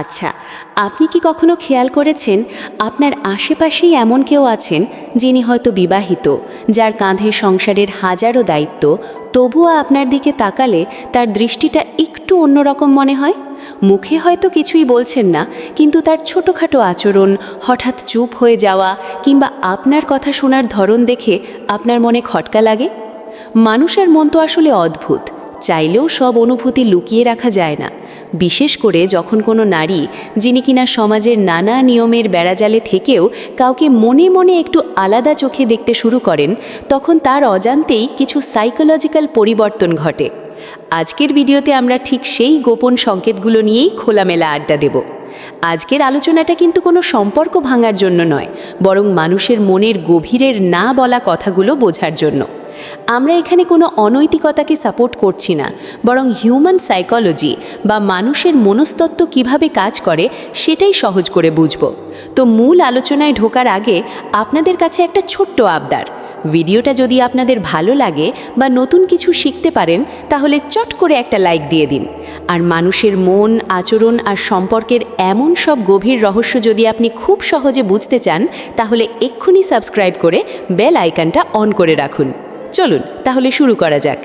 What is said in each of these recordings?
আচ্ছা আপনি কি কখনো খেয়াল করেছেন আপনার আশেপাশেই এমন কেউ আছেন যিনি হয়তো বিবাহিত, যার কাঁধে সংসারের হাজারো দায়িত্ব, তবুও আপনার দিকে তাকালে তার দৃষ্টিটা একটু অন্যরকম মনে হয়? মুখে হয়তো কিছুই বলছেন না, কিন্তু তার ছোটোখাটো আচরণ, হঠাৎ চুপ হয়ে যাওয়া কিংবা আপনার কথা শোনার ধরন দেখে আপনার মনে খটকা লাগে? মানুষের মন তো আসলে অদ্ভুত। চাইলেও সব অনুভূতি লুকিয়ে রাখা যায় না, বিশেষ করে যখন কোনো নারী, যিনি কিনা সমাজের নানা নিয়মের বেড়াজালে থেকেও কাউকে মনে মনে একটু আলাদা চোখে দেখতে শুরু করেন, তখন তার অজান্তেই কিছু সাইকোলজিক্যাল পরিবর্তন ঘটে। আজকের ভিডিওতে আমরা ঠিক সেই গোপন সংকেতগুলো নিয়েই খোলামেলা আড্ডা দেব। আজকের আলোচনাটা কিন্তু কোনো সম্পর্ক ভাঙার জন্য নয়, বরং মানুষের মনের গভীরের না বলা কথাগুলো বোঝার জন্য। আমরা এখানে কোনো অনৈতিকতাকে সাপোর্ট করছি না, বরং হিউম্যান সাইকোলজি বা মানুষের মনস্তত্ত্ব কীভাবে কাজ করে সেটাই সহজ করে বুঝব। তো মূল আলোচনায় ঢোকার আগে আপনাদের কাছে একটা ছোট্ট আবদার। ভিডিওটা যদি আপনাদের ভালো লাগে বা নতুন কিছু শিখতে পারেন, তাহলে চট করে একটা লাইক দিয়ে দিন। আর মানুষের মন, আচরণ আর সম্পর্কের এমন সব গভীর রহস্য যদি আপনি খুব সহজে বুঝতে চান, তাহলে এক্ষুনি সাবস্ক্রাইব করে বেল আইকনটা অন করে রাখুন। চলুন, তাহলে শুরু করা যাক।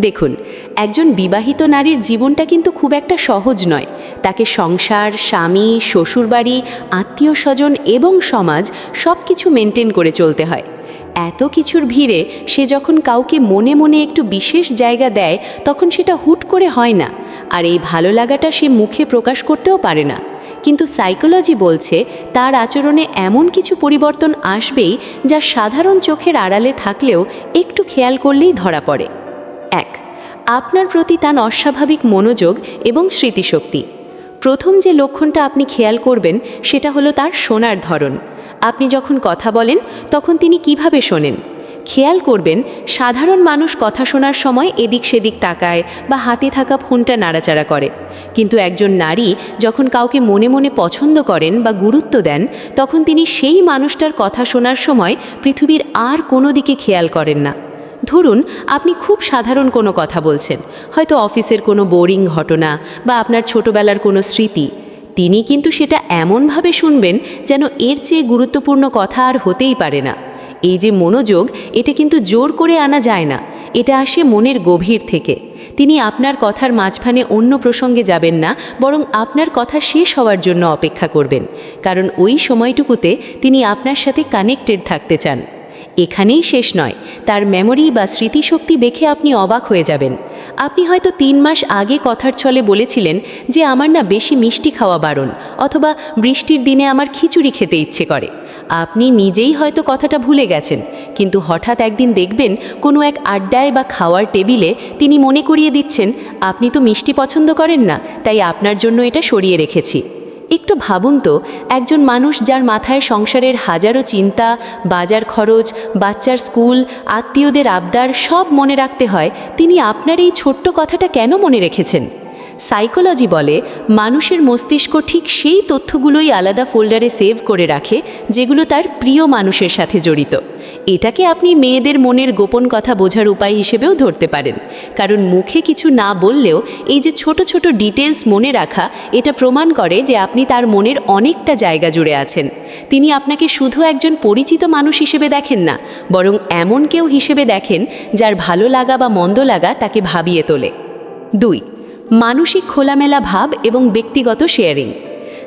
দেখুন, একজন বিবাহিত নারীর জীবনটা কিন্তু খুব একটা সহজ নয়। তাকে সংসার, স্বামী, শ্বশুরবাড়ি আত্মীয় স্বজন এবং সমাজ সব কিছু মেনটেন করে চলতে হয়। এত কিছুর ভিড়ে সে যখন কাউকে মনে মনে একটু বিশেষ জায়গা দেয়, তখন সেটা হুট করে হয় না। আর এই ভালো লাগাটা সে মুখে প্রকাশ করতেও পারে না। কিন্তু সাইকোলজি বলছে তার আচরণে এমন কিছু পরিবর্তন আসবেই যা সাধারণ চোখের আড়ালে থাকলেও একটু খেয়াল করলেই ধরা পড়ে। এক, আপনার প্রতি তার অস্বাভাবিক মনোযোগ এবং স্মৃতিশক্তি। প্রথম যে লক্ষণটা আপনি খেয়াল করবেন সেটা হলো তার শোনার ধরন। আপনি যখন কথা বলেন, তখন তিনি কীভাবে শোনেন? খেয়াল করবেন, সাধারণ মানুষ কথা শোনার সময় এদিক সেদিক তাকায় বা হাতে থাকা ফোনটা নাড়াচাড়া করে। কিন্তু একজন নারী যখন কাউকে মনে মনে পছন্দ করেন বা গুরুত্ব দেন, তখন তিনি সেই মানুষটার কথা শোনার সময় পৃথিবীর আর কোনো দিকে খেয়াল করেন না। ধরুন, আপনি খুব সাধারণ কোনো কথা বলছেন, হয়তো অফিসের কোনো বোরিং ঘটনা বা আপনার ছোটবেলার কোনো স্মৃতি। তিনি কিন্তু সেটা এমনভাবে শুনবেন যেন এর চেয়ে গুরুত্বপূর্ণ কথা আর হতেই পারে না। এই যে মনোযোগ, এটা কিন্তু জোর করে আনা যায় না। এটা আসে মনের গভীর থেকে। তিনি আপনার কথার মাঝখানে অন্য প্রসঙ্গে যাবেন না, বরং আপনার কথা শেষ হওয়ার জন্য অপেক্ষা করবেন। কারণ ওই সময়টুকুতে তিনি আপনার সাথে কানেক্টেড থাকতে চান। এখানেই শেষ নয়, তার মেমোরি বা স্মৃতিশক্তি দেখে আপনি অবাক হয়ে যাবেন। আপনি হয়তো তিন মাস আগে কথার ছলে বলেছিলেন যে, আমার না বেশি মিষ্টি খাওয়া বারণ, অথবা বৃষ্টির দিনে আমার খিচুড়ি খেতে ইচ্ছে করে। আপনি নিজেই হয়তো কথাটা ভুলে গেছেন, কিন্তু হঠাৎ একদিন দেখবেন কোনো এক আড্ডায় বা খাওয়ার টেবিলে তিনি মনে করিয়ে দিচ্ছেন, আপনি তো মিষ্টি পছন্দ করেন না, তাই আপনার জন্য এটা সরিয়ে রেখেছি। একটু ভাবুন তো, একজন মানুষ যার মাথায় সংসারের হাজারো চিন্তা, বাজার খরচ, বাচ্চার স্কুল, আত্মীয়দের আবদার সব মনে রাখতে হয়, তিনি আপনার এই ছোট্ট কথাটা কেন মনে রেখেছেন? সাইকোলজি বলে, মানুষের মস্তিষ্ক ঠিক সেই তথ্যগুলোই আলাদা ফোল্ডারে সেভ করে রাখে, যেগুলো তার প্রিয় মানুষের সাথে জড়িত। এটাকে আপনি মেয়েদের মনের গোপন কথা বোঝার উপায় হিসেবেও ধরতে পারেন। কারণ মুখে কিছু না বললেও, এই যে ছোট ছোট ডিটেলস মনে রাখা, এটা প্রমাণ করে যে আপনি তার মনের অনেকটা জায়গা জুড়ে আছেন। তিনি আপনাকে শুধু একজন পরিচিত মানুষ হিসেবে দেখেন না, বরং এমন কেউ হিসেবে দেখেন যার ভালো লাগা বা মন্দ লাগা তাকে ভাবিয়ে তোলে। দুই মানসিক খোলামেলা ভাব এবং ব্যক্তিগত শেয়ারিং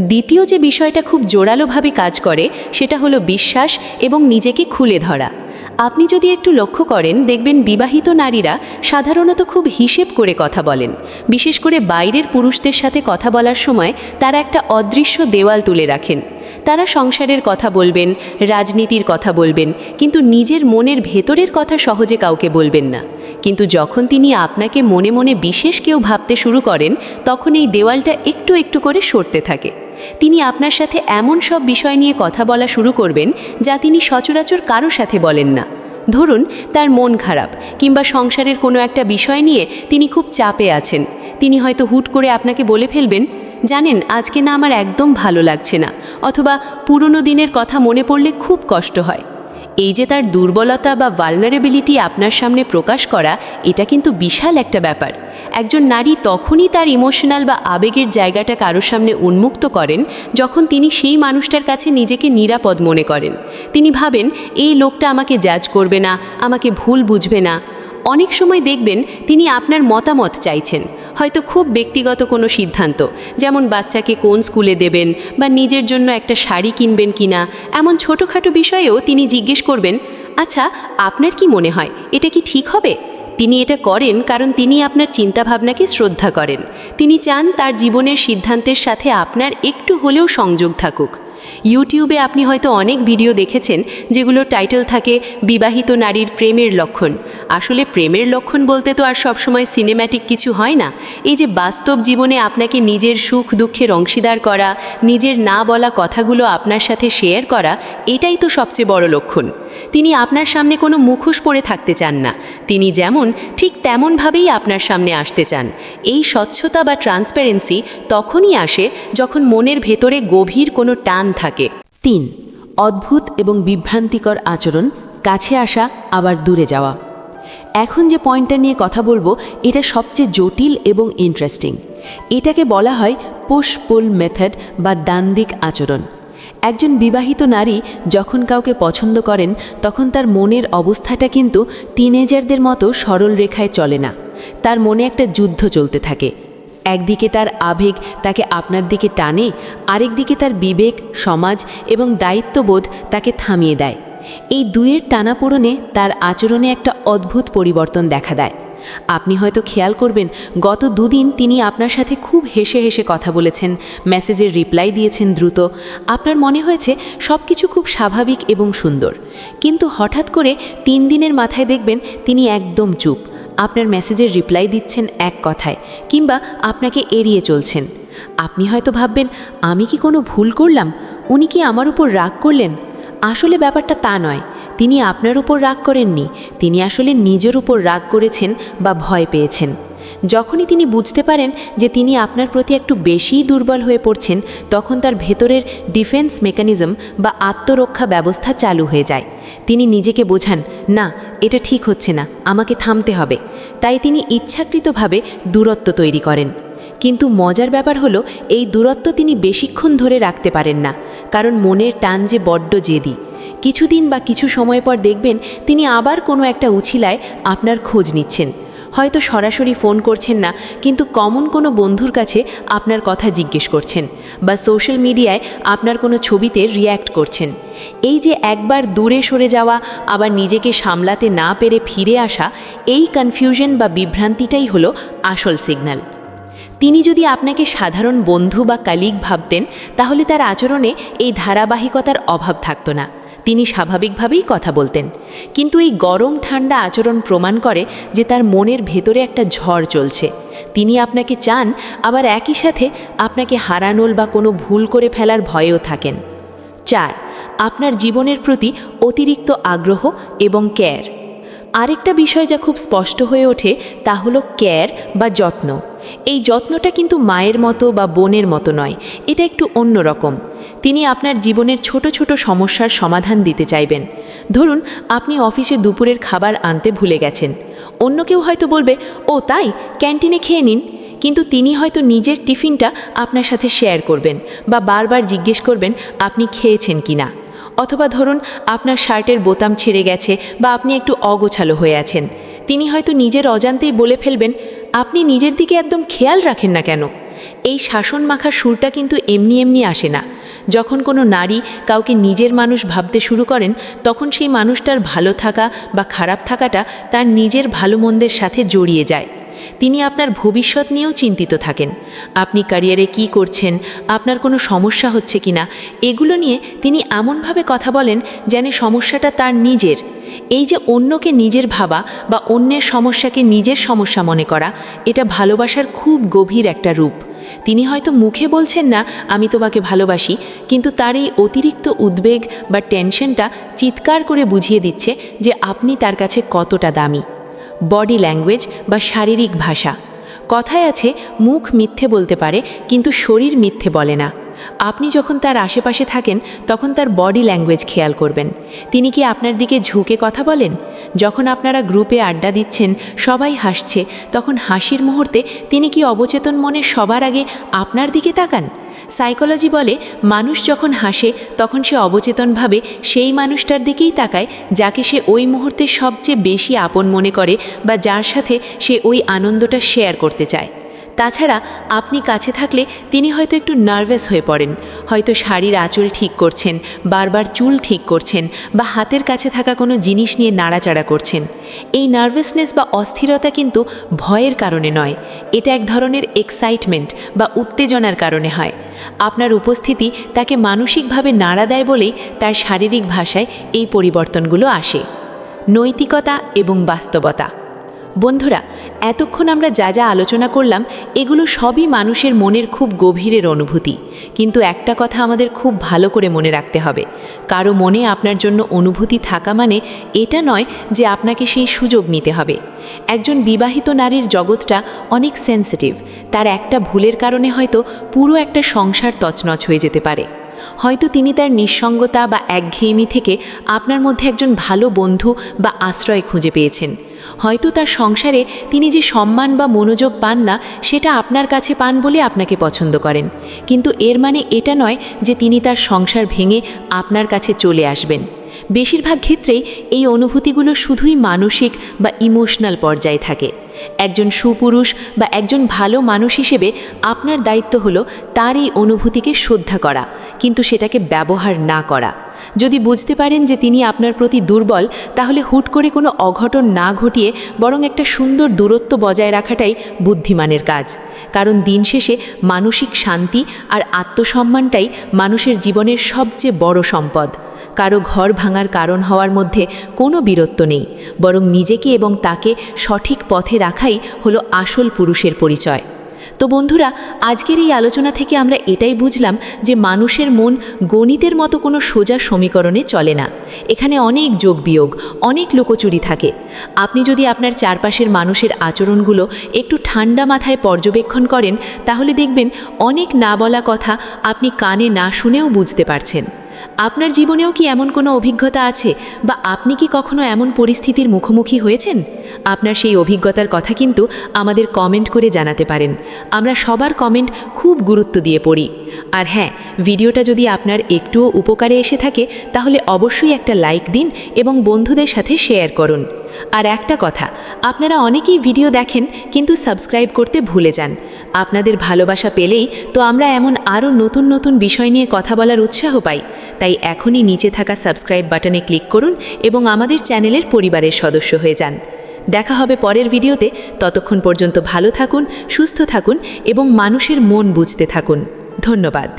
দ্বিতীয় যে বিষয়টা খুব জোরালোভাবে কাজ করে, সেটা হলো বিশ্বাস এবং নিজেকে খুলে ধরা। আপনি যদি একটু লক্ষ্য করেন, দেখবেন বিবাহিত নারীরা সাধারণত খুব হিসেব করে কথা বলেন। বিশেষ করে বাইরের পুরুষদের সাথে কথা বলার সময় তারা একটা অদৃশ্য দেওয়াল তুলে রাখেন। তারা সংসারের কথা বলবেন, রাজনীতির কথা বলবেন, কিন্তু নিজের মনের ভেতরের কথা সহজে কাউকে বলবেন না। কিন্তু যখন তিনি আপনাকে মনে মনে বিশেষ কেউ ভাবতে শুরু করেন, তখন এই দেওয়ালটা একটু একটু করে সরতে থাকে। তিনি আপনার সাথে এমন সব বিষয় নিয়ে কথা বলা শুরু করবেন যা তিনি সচরাচর কারও সাথে বলেন না। ধরুন, তার মন খারাপ কিংবা সংসারের কোনো একটা বিষয় নিয়ে তিনি খুব চাপে আছেন। তিনি হয়তো হুট করে আপনাকে বলে ফেলবেন, জানেন, আজকে না আমার একদম ভালো লাগছে না। অথবা, পুরনো দিনের কথা মনে পড়লে খুব কষ্ট হয়। এই যে তার দুর্বলতা বা ভালনারেবিলিটি আপনার সামনে প্রকাশ করা, এটা কিন্তু বিশাল একটা ব্যাপার। একজন নারী তখনই তার ইমোশনাল বা আবেগের জায়গাটা কারোর সামনে উন্মুক্ত করেন, যখন তিনি সেই মানুষটার কাছে নিজেকে নিরাপদ মনে করেন। তিনি ভাবেন, এই লোকটা আমাকে জাজ করবে না, আমাকে ভুল বুঝবে না। অনেক সময় দেখবেন, তিনি আপনার মতামত চাইছেন। হয়তো খুব ব্যক্তিগত কোনো সিদ্ধান্ত, যেমন বাচ্চাকে কোন স্কুলে দেবেন বা নিজের জন্য একটা শাড়ি কিনবেন কিনা, এমন ছোটোখাটো বিষয়েও তিনি জিজ্ঞেস করবেন আচ্ছা আপনার কি মনে হয়, এটা কি ঠিক হবে? তিনি এটা করেন কারণ তিনি আপনার চিন্তাভাবনাকে শ্রদ্ধা করেন। তিনি চান তার জীবনের সিদ্ধান্তের সাথে আপনার একটু হলেও সংযোগ থাকুক। ইউটিউবে আপনি হয়তো অনেক ভিডিও দেখেছেন যেগুলোর টাইটেল থাকে বিবাহিত নারীর প্রেমের লক্ষণ। আসলে প্রেমের লক্ষণ বলতে তো আর সবসময় সিনেম্যাটিক কিছু হয় না। এই যে বাস্তব জীবনে আপনাকে নিজের সুখ দুঃখের অংশীদার করা, নিজের না বলা কথাগুলো আপনার সাথে শেয়ার করা, এটাই তো সবচেয়ে বড় লক্ষণ। তিনি আপনার সামনে কোনো মুখোশ পরে থাকতে চান না। তিনি যেমন, ঠিক তেমনভাবেই আপনার সামনে আসতে চান। এই স্বচ্ছতা বা ট্রান্সপারেন্সি তখনই আসে যখন মনের ভেতরে গভীর কোনো টান থাকে তিন, অদ্ভুত এবং বিভ্রান্তিকর আচরণ, কাছে আসা, আবার দূরে যাওয়া। এখন যে পয়েন্টটা নিয়ে কথা বলব, এটা সবচেয়ে জটিল এবং ইন্টারেস্টিং এটাকে বলা হয় পুশ পুল মেথড বা দান্দিক আচরণ। একজন বিবাহিত নারী যখন কাউকে পছন্দ করেন, তখন তার মনের অবস্থাটা কিন্তু টিনেজারদের মতো সরল রেখায় চলে না। তার মনে একটা যুদ্ধ চলতে থাকে। একদিকে তার আবেগ তাকে আপনার দিকে টানে, আরেক দিকে তার বিবেক, সমাজ এবং দায়িত্ববোধ তাকে থামিয়ে দেয়। এই দুয়ের টানাপোড়নে তার আচরণে একটা অদ্ভুত পরিবর্তন দেখা দেয়। আপনি হয়তো খেয়াল করবেন, গত দুদিন তিনি আপনার সাথে খুব হেসে হেসে কথা বলেছেন, মেসেজের রিপ্লাই দিয়েছেন দ্রুত। আপনার মনে হয়েছে সব কিছু খুব স্বাভাবিক এবং সুন্দর। কিন্তু হঠাৎ করে তিন দিনের মাথায় দেখবেন তিনি একদম চুপ। আপনার মেসেজের রিপ্লাই দিচ্ছেন এক কথায়, কিংবা আপনাকে এড়িয়ে চলছেন। আপনি হয়তো ভাববেন, আমি কি কোনো ভুল করলাম? উনি কি আমার উপর রাগ করলেন? আসলে ব্যাপারটা তা নয়। তিনি আপনার উপর রাগ করেননি। তিনি আসলে নিজের উপর রাগ করেছেন বা ভয় পেয়েছেন। যখনই তিনি বুঝতে পারেন যে তিনি আপনার প্রতি একটু বেশিই দুর্বল হয়ে পড়ছেন, তখন তার ভেতরের ডিফেন্স মেকানিজম বা আত্মরক্ষা ব্যবস্থা চালু হয়ে যায়। তিনি নিজেকে বোঝান, না এটা ঠিক হচ্ছে না, আমাকে থামতে হবে। তাই তিনি ইচ্ছাকৃতভাবে দূরত্ব তৈরি করেন। কিন্তু মজার ব্যাপার হলো, এই দূরত্ব তিনি বেশিক্ষণ ধরে রাখতে পারেন না, কারণ মনের টান যে বড্ড জেদি। কিছুদিন বা কিছু সময় পর দেখবেন, তিনি আবার কোনো একটা উছিলায় আপনার খোঁজ নিচ্ছেন। হয়তো সরাসরি ফোন করছেন না, কিন্তু কমন কোনো বন্ধুর কাছে আপনার কথা জিজ্ঞেস করছেন বা সোশ্যাল মিডিয়ায় আপনার কোনো ছবিতে রিয়্যাক্ট করছেন। এই যে একবার দূরে সরে যাওয়া, আবার নিজেকে সামলাতে না পেরে ফিরে আসা, এই কনফিউশন বা বিভ্রান্তিটাই হলো আসল সিগন্যাল তিনি যদি আপনাকে সাধারণ বন্ধু বা কালিগ ভাবতেন, তাহলে তার আচরণে এই ধারাবাহিকতার অভাব থাকতো না। তিনি স্বাভাবিকভাবেই কথা বলতেন। কিন্তু এই গরম ঠান্ডা আচরণ প্রমাণ করে যে তার মনের ভেতরে একটা ঝড় চলছে। তিনি আপনাকে চান, আবার একই সাথে আপনাকে হারানোর বা কোনো ভুল করে ফেলার ভয়েও থাকেন। চার, আপনার জীবনের প্রতি অতিরিক্ত আগ্রহ এবং কেয়ার। আরেকটা বিষয় যা খুব স্পষ্ট হয়ে ওঠে, তা হলো কেয়ার বা যত্ন। এই যত্নটা কিন্তু মায়ের মতো বা বোনের মতো নয়, এটা একটু অন্যরকম। তিনি আপনার জীবনের ছোট ছোট সমস্যার সমাধান দিতে চাইবেন। ধরুন, আপনি অফিসে দুপুরের খাবার আনতে ভুলে গেছেন। অন্য কেউ হয়তো বলবে, ও, তাই? ক্যান্টিনে খেয়ে নিন। কিন্তু তিনি হয়তো নিজের টিফিনটা আপনার সাথে শেয়ার করবেন বা বারবার জিজ্ঞেস করবেন, আপনি খেয়েছেন কি না? অথবা ধরুন, আপনার শার্টের বোতাম ছেড়ে গেছে বা আপনি একটু অগোছালো হয়ে আছেন। তিনি হয়তো নিজের অজান্তেই বলে ফেলবেন, আপনি নিজের দিকে একদম খেয়াল রাখেন না কেন? এই শাসন মাখা সুরটা কিন্তু এমনি এমনি আসে না। যখন কোনো নারী কাউকে নিজের মানুষ ভাবতে শুরু করেন, তখন সেই মানুষটার ভালো থাকা বা খারাপ থাকাটা তার নিজের ভালো মন্দের সাথে জড়িয়ে যায়। তিনি আপনার ভবিষ্যৎ নিয়েও চিন্তিত থাকেন। আপনি ক্যারিয়ারে কি করছেন, আপনার কোনো সমস্যা হচ্ছে কিনা, এগুলো নিয়ে তিনি এমনভাবে কথা বলেন যেন সমস্যাটা তার নিজের। এই যে অন্যকে নিজের ভাবা বা অন্যের সমস্যাকে নিজের সমস্যা মনে করা, এটা ভালোবাসার খুব গভীর একটা রূপ। তিনি হয়তো মুখে বলছেন না, আমি তোমাকে ভালোবাসি। কিন্তু তার এই অতিরিক্ত উদ্বেগ বা টেনশনটা চিৎকার করে বুঝিয়ে দিচ্ছে যে আপনি তার কাছে কতটা দামি। বডি ল্যাঙ্গুয়েজ বা শারীরিক ভাষা। কথায় আছে, মুখ মিথ্যে বলতে পারে, কিন্তু শরীর মিথ্যে বলে না। আপনি যখন তার আশেপাশে থাকেন, তখন তার বডি ল্যাঙ্গুয়েজ খেয়াল করবেন। তিনি কি আপনার দিকে ঝুঁকে কথা বলেন? যখন আপনারা গ্রুপে আড্ডা দিচ্ছেন, সবাই হাসছে, তখন হাসির মুহূর্তে তিনি কি অবচেতন মনে সবার আগে আপনার দিকে তাকান? সাইকোলজি বলে, মানুষ যখন হাসে, তখন সে অবচেতনভাবে সেই মানুষটার দিকেই তাকায়, যাকে সে ওই মুহূর্তে সবচেয়ে বেশি আপন মনে করে বা যার সাথে সে ওই আনন্দটা শেয়ার করতে চায়। তাছাড়া আপনি কাছে থাকলে তিনি হয়তো একটু নার্ভাস হয়ে পড়েন। হয়তো শাড়ির আঁচল ঠিক করছেন, বারবার চুল ঠিক করছেন বা হাতের কাছে থাকা কোনো জিনিস নিয়ে নাড়াচাড়া করছেন। এই নার্ভাসনেস বা অস্থিরতা কিন্তু ভয়ের কারণে নয়। এটা এক ধরনের এক্সাইটমেন্ট বা উত্তেজনার কারণে হয়। আপনার উপস্থিতি তাকে মানসিকভাবে নাড়া দেয় বলেই তার শারীরিক ভাষায় এই পরিবর্তনগুলো আসে। নৈতিকতা এবং বাস্তবতা। বন্ধুরা, এতক্ষণ আমরা যা যা আলোচনা করলাম, এগুলো সবই মানুষের মনের খুব গভীরের অনুভূতি। কিন্তু একটা কথা আমাদের খুব ভালো করে মনে রাখতে হবে। কারও মনে আপনার জন্য অনুভূতি থাকা মানে এটা নয় যে আপনাকে সেই সুযোগ নিতে হবে। একজন বিবাহিত নারীর জগৎটা অনেক সেন্সিটিভ তার একটা ভুলের কারণে হয়তো পুরো একটা সংসার তছনছ হয়ে যেতে পারে। হয়তো তিনি তার নিঃসঙ্গতা বা একঘেয়েমি থেকে আপনার মধ্যে একজন ভালো বন্ধু বা আশ্রয় খুঁজে পেয়েছেন। হয়তো তার সংসারে তিনি যে সম্মান বা মনোযোগ পান না, সেটা আপনার কাছে পান বলে আপনাকে পছন্দ করেন। কিন্তু এর মানে এটা নয় যে তিনি তার সংসার ভেঙে আপনার কাছে চলে আসবেন। বেশিরভাগ ক্ষেত্রেই এই অনুভূতিগুলো শুধুই মানসিক বা ইমোশনাল পর্যায়ে থাকে। একজন সুপুরুষ বা একজন ভালো মানুষ হিসেবে আপনার দায়িত্ব হলো তার এই অনুভূতিকে শ্রদ্ধা করা, কিন্তু সেটাকে ব্যবহার না করা। যদি বুঝতে পারেন যে তিনি আপনার প্রতি দুর্বল, তাহলে হুট করে কোনো অঘটন না ঘটিয়ে বরং একটা সুন্দর দূরত্ব বজায় রাখাটাই বুদ্ধিমানের কাজ। কারণ দিন শেষে মানসিক শান্তি আর আত্মসম্মানটাই মানুষের জীবনের সবচেয়ে বড় সম্পদ। কারও ঘর ভাঙার কারণ হওয়ার মধ্যে কোনো বীরত্ব নেই। বরং নিজেকে এবং তাকে সঠিক পথে রাখাই হলো আসল পুরুষের পরিচয়। তো বন্ধুরা, আজকের এই আলোচনা থেকে আমরা এটাই বুঝলাম যে মানুষের মন গণিতের মতো কোনো সোজা সমীকরণে চলে না। এখানে অনেক যোগ বিয়োগ, অনেক লোকচুরি থাকে। আপনি যদি আপনার চারপাশের মানুষের আচরণগুলো একটু ঠান্ডা মাথায় পর্যবেক্ষণ করেন, তাহলে দেখবেন অনেক না বলা কথা আপনি কানে না শুনেও বুঝতে পারছেন। আপনার জীবনেও কি এমন কোনো অভিজ্ঞতা আছে বা আপনি কি কখনো এমন পরিস্থিতির মুখোমুখি হয়েছেন? আপনার সেই অভিজ্ঞতার কথা কিন্তু আমাদের কমেন্ট করে জানাতে পারেন। আমরা সবার কমেন্ট খুব গুরুত্ব দিয়ে পড়ি। আর হ্যাঁ ভিডিওটা যদি আপনার একটুও উপকারে এসে থাকে, তাহলে অবশ্যই একটা লাইক দিন এবং বন্ধুদের সাথে শেয়ার করুন। আর একটা কথা, আপনারা অনেকেই ভিডিও দেখেন কিন্তু সাবস্ক্রাইব করতে ভুলে যান। আপনাদের ভালোবাসা পেলেই তো আমরা এমন আরও নতুন নতুন বিষয় নিয়ে কথা বলার উৎসাহ পাই। তাই এখনই নিচে থাকা সাবস্ক্রাইব বাটনে ক্লিক করুন এবং আমাদের চ্যানেলের পরিবারের সদস্য হয়ে যান। দেখা হবে পরের ভিডিওতে। ততক্ষণ পর্যন্ত ভালো থাকুন, সুস্থ থাকুন এবং মানুষের মন বুঝতে থাকুন। ধন্যবাদ।